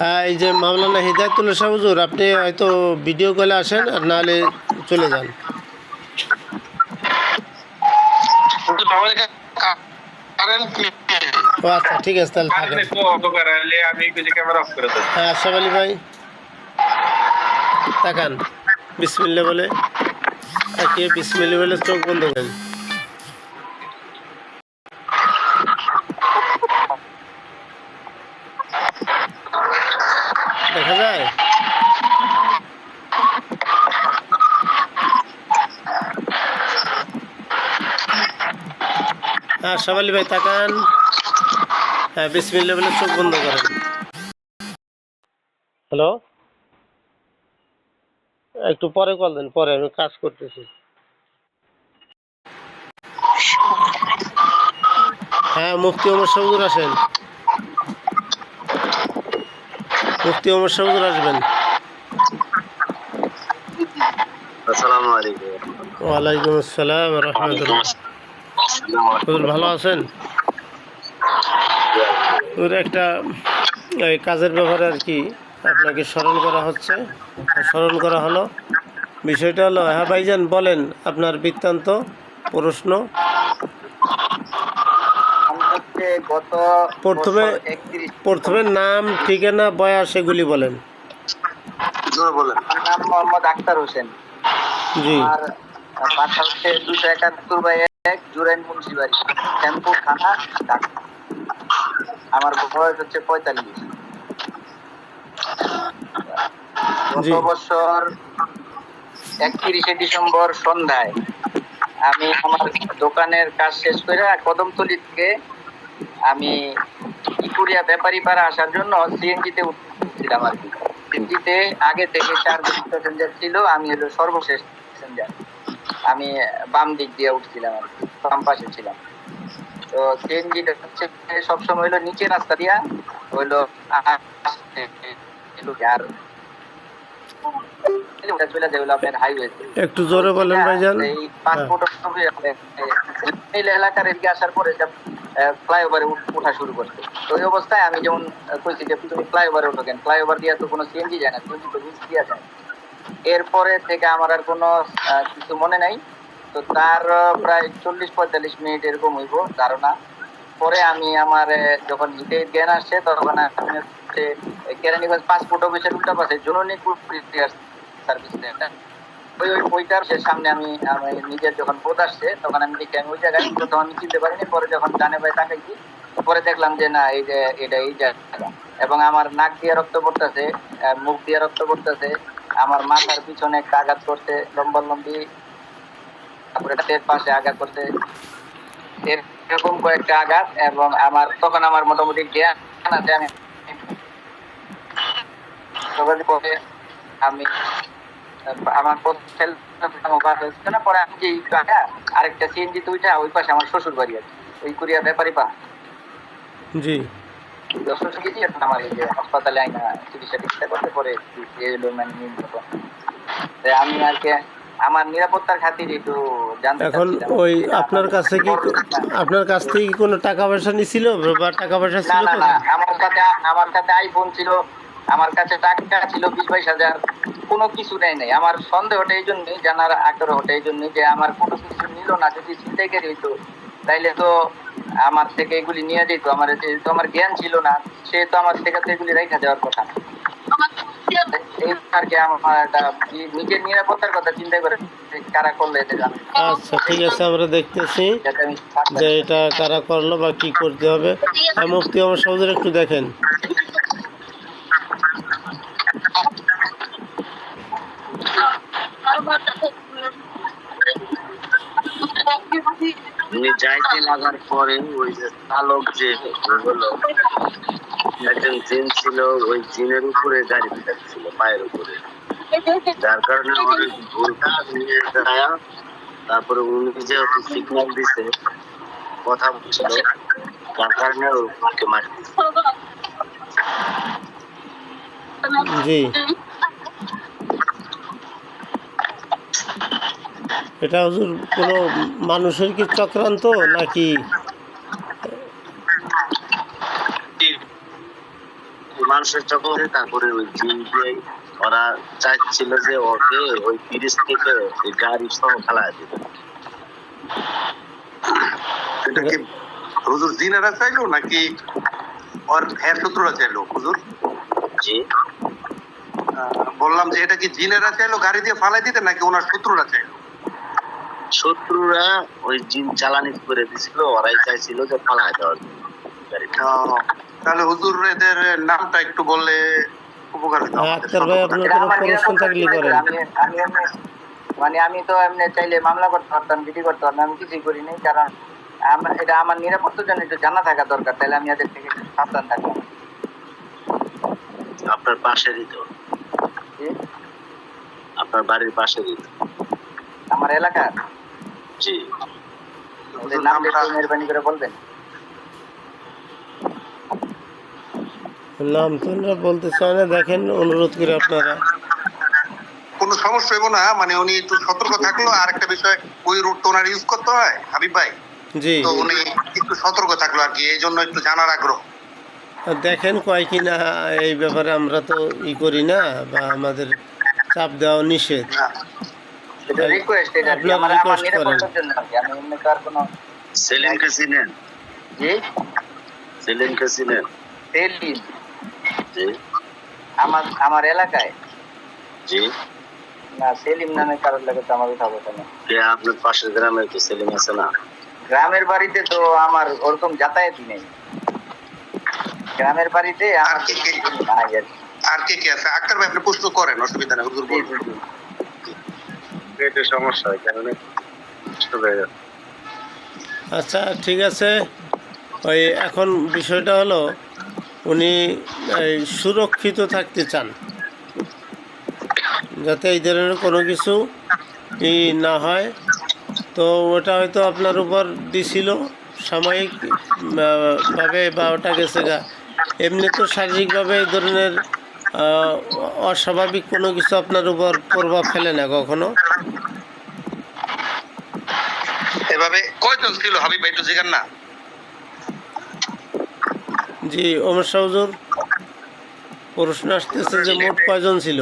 হ্যাঁ এই যে মাওলানা হিদায়তুল্লাহ শাহ হুজুর, আপনি হয়তো ভিডিও কলে আসেন, আর নাহলে চলে যান। আচ্ছা ঠিক আছে, তাহলে থাকেন। হ্যাঁ আলী ভাই। তাকান। বিসমিল্লা বলে, তাকিয়ে বিসমিল্লা বলে চোখ বন্ধ করেন দেখা যায় হ্যাঁ আলী ভাই তাকান হ্যাঁ বিসমিল্লা বলে চোখ বন্ধ করেন। হ্যালো? একটু পরে কল দেন পরে আমি কাজ করতেছি। হ্যাঁ মুফতি ওমর সাহুদুর আসেন। মুফতি ওমর সাহুদুর আসবেন। আসসালামু আলাইকুম। ওয়ালাইকুম আসসালাম রহমতুল্লাহ। ভালো আছেন? হুজুর একটা এই কাজের ব্যাপারে আর কি আপনাকে স্মরণ করা হচ্ছে। স্মরণ করা হলো। বিষয়টা হলো হ্যাঁ ভাইজান বলেন আপনার বৃত্তান্ত প্রশ্ন। প্রথমে- প্রথমে নাম ঠিকানা বয়স এগুলি বলেন। বলেন। নাম মোহাম্মদ আক্তার হোসেন। জি। আর বাসা হচ্ছে দুশো একাত্তর বাই এক জুরাইন মুন্সিবাড়ি শ্যামপুর থানা ঢাকা আমার বয়স হচ্ছে পঁয়তাল্লিশ। গত বছর একত্রিশে ডিসেম্বর সন্ধ্যায় আমি আমার দোকানের কাজ শেষ করে কদমতলি থেকে আমি ইকুরিয়া ব্যাপারী পাড়া আসার জন্য সিএনজিতে উঠছিলাম আর কি। সিএনজিতে আগে থেকে চার প্যাসেঞ্জার ছিল আমি হলো সর্বশেষ প্যাসেঞ্জার আমি বাম দিক দিয়ে উঠছিলাম আর কি বাম পাশে ছিলাম। তো সিএনজিটা হচ্ছে সবসময় হলো নিচে রাস্তা দিয়া হইল আর একটু জোরে বলেন ভাইজান। এই পাসপোর্ট মিল এলাকার এদিকে আসার পরে ফ্লাইওভারে ওঠা শুরু করছে। তো ওই অবস্থায় আমি যেমন কইছি যে তুমি ফ্লাইওভারে ওঠো কেন? ফ্লাইওভার দিয়ে তো কোনো সিএনজি যায় না সিএনজি তো রিস্ক দিয়া যায়। এরপরে থেকে আমার আর কোনো কিছু মনে নাই। তো তার প্রায় চল্লিশ পঁয়তাল্লিশ মিনিট এরকম হইব ধারণা। পরে আমি আমার যখন হিতে জ্ঞান আসছে, তখন আমি হচ্ছে কেরানীগঞ্জ পাসপোর্ট অফিসের উল্টা পাশে সার্ভিস ওই ওই ওইটার সে সামনে আমি নিজের যখন বোধ আসছে, তখন আমি দেখি আমি ওই জায়গায় প্রথম আমি চিনতে পারিনি। পরে যখন ডানে ভাই তাকাইছি, পরে দেখলাম যে না, এই যে, এটা এই জায়গা। এবং আমার নাক দিয়ে রক্ত পড়তেছে মুখ দিয়ে রক্ত পড়তেছে আমার মাথার পিছনে একটা আঘাত করছে, লম্বা লম্বি। পাশে আঘাত করছে। এরকম কয়েকটা আঘাত এবং আমার তখন আমার মোটামুটি জ্ঞান আছে, আমি আমি আমার পরে আমি যে আরেকটা সিএনজি ওই পাশে আমার শ্বশুর বাড়ি আছে। ওই কুরিয়া ব্যাপারী পা জি। আমার এই যে হাসপাতালে আইনা চিকিৎসা টিকিৎসা করতে পরে এলো মানে আমি আর কি আমার নিরাপত্তার খাতির একটু জানতে এখন ওই আপনার কাছে কি আপনার কাছ থেকে কি কোনো টাকা পয়সা নিছিল বা টাকা পয়সা ছিল না না আমার সাথে আমার সাথে আইফোন ছিল আমার কাছে টাকা ছিল বিশ বাইশ হাজার কোনো কিছু নেই নাই। আমার সন্দেহটা এই জন্যই জানার আগ্রহটা এই জন্যই যে আমার কোনো কিছু নিল না যদি ছিনতাইকারী হইতো তাইলে তো আমার থেকে এগুলি নিয়ে যেত আমার যেহেতু আমার জ্ঞান ছিল না সে তো আমার থেকে তো এগুলি রেখা দেওয়ার কথা। নিজের নিরাপত্তার চিন্তা করে যে কারা করলে আচ্ছা ঠিক আছে আমরা দেখতেছি যে এটা কারা করল বা কি করতে হবে। আর মুফতি আমার সহজে একটু দেখেন। উনি যাইতে লাগার পরে ওই যে চালক যে হলো একজন জিন ছিল ওই জিনের উপরে গাড়ি ছিল পায়ের উপরে। যার কারণে অনেক ভুলটা নিয়ে যায় তারপরে উনি যে সিগন্যাল দিছে কথা বলছিল যার কারণে ওকে মারি। জি। এটা হুজুর কোন মানুষের কি চক্রান্ত নাকি? মানুষের তারপরে ওই ওরা চাইছিল যে ওকে ওই তিরিশ থেকে গাড়ি সহ খেলা হুজুর জিনেরা নাকি ওর এর শত্রুরা চাইলো হুজুর? জি। বললাম যে এটা কি জিনেরা চাইলো গাড়ি দিয়ে ফালাই দিতে নাকি ওনার শত্রুরা চাইলো? শত্রুরা ওই জিন চালানি করে দিছিল ওরাই চাইছিল যে দেওয়ার জন্য। তাহলে হুজুর এদের নামটা একটু বললে উপকার হতো হ্যাঁ, মানে আমি তো এমনি চাইলে মামলা করতে পারতাম জিডি করতে পারতাম আমি কিছুই করি নাই কারণ আমার এটা আমার নিরাপত্তার জন্য একটু জানা থাকা দরকার তাহলে আমি এদের থেকে সাবধান থাকব। আপনার পাশেরই তো। আপনার বাড়ির পাশেরই তো। আমার এলাকার? জি। ওদের নাম একটু মেহরবানি করে বলবেন। নাম তো ওনারা বলতে চায় না দেখেন অনুরোধ করে আপনারা। কোনো সমস্যা হইব না মানে উনি একটু সতর্ক থাকল আর একটা বিষয় ওই রুট তো ওনার ইউজ করতে হয় হাবিব ভাই? জি। তো উনি একটু সতর্ক থাকল আর কি এই জন্য একটু জানার আগ্রহ। দেখেন কয় কি না এই ব্যাপারে আমরা তো ই করি না বা আমাদের চাপ দেওয়া নিষেধ। এটা রিকোয়েস্ট এটা আমার আমার নিরাপত্তার জন্য আমি এমনি তো আর কোনো সেলিমকে চিনেন? জি? সেলিমকে চিনেন? সেলিম। জি। আমার আমার এলাকায়? জি। না সেলিম নামে কারোর লাগে তো আমার উঠা বসা নেই। আপনার পাশের গ্রামে তো সেলিম আছে না? গ্রামের বাড়িতে তো আমার ওরকম যাতায়াত নেই। গ্রামের বাড়িতে আর কি কি? আর কি। কে আছে? আক্তার ভাই আপনি প্রশ্ন করেন অসুবিধা নেই হুজুর। আচ্ছা ঠিক আছে। ওই এখন বিষয়টা হলো, উনি সুরক্ষিত থাকতে চান। যাতে এই ধরনের কোনো কিছু না হয়। তো ওটা হয়তো আপনার উপর দিছিল সাময়িকভাবে বা ওটা গেছে গা। এমনি তো শারীরিকভাবে এই ধরনের অস্বাভাবিক কোনো কিছু আপনার উপর প্রভাব ফেলে না কখনো। ছিল হাবিব ভাই একটু জিগান না। জি ওমর প্রশ্ন আসতেছে যে মোট কয়জন ছিল?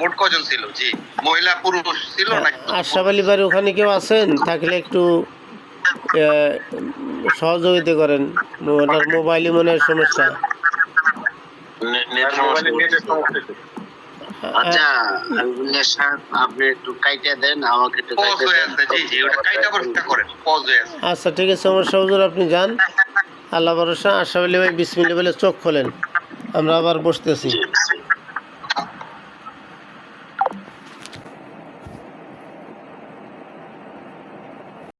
মোট কয়জন ছিল? জি মহিলা পুরুষ ছিল নাকি আশরাফ আলী বাড়ি ওখানে কেউ আছেন? থাকলে একটু আহ, সহযোগিতা করেন। ওনার মোবাইলে মনে হয় সমস্যা। নেট সমস্যা আচ্ছা স্যার আপনি একটু কাইটা দেন আমাকে একটু কাইটা দেন। জি জি ওটা কাইটা পরিষ্কার করেন পজ হয়ে আছে। আচ্ছা ঠিক আছে আমার শাহ আপনি যান। আল্লাহ ভরসা আশা আলী ভাই বিসমিল্লা বলে চোখ খোলেন। আমরা আবার বসতেছি।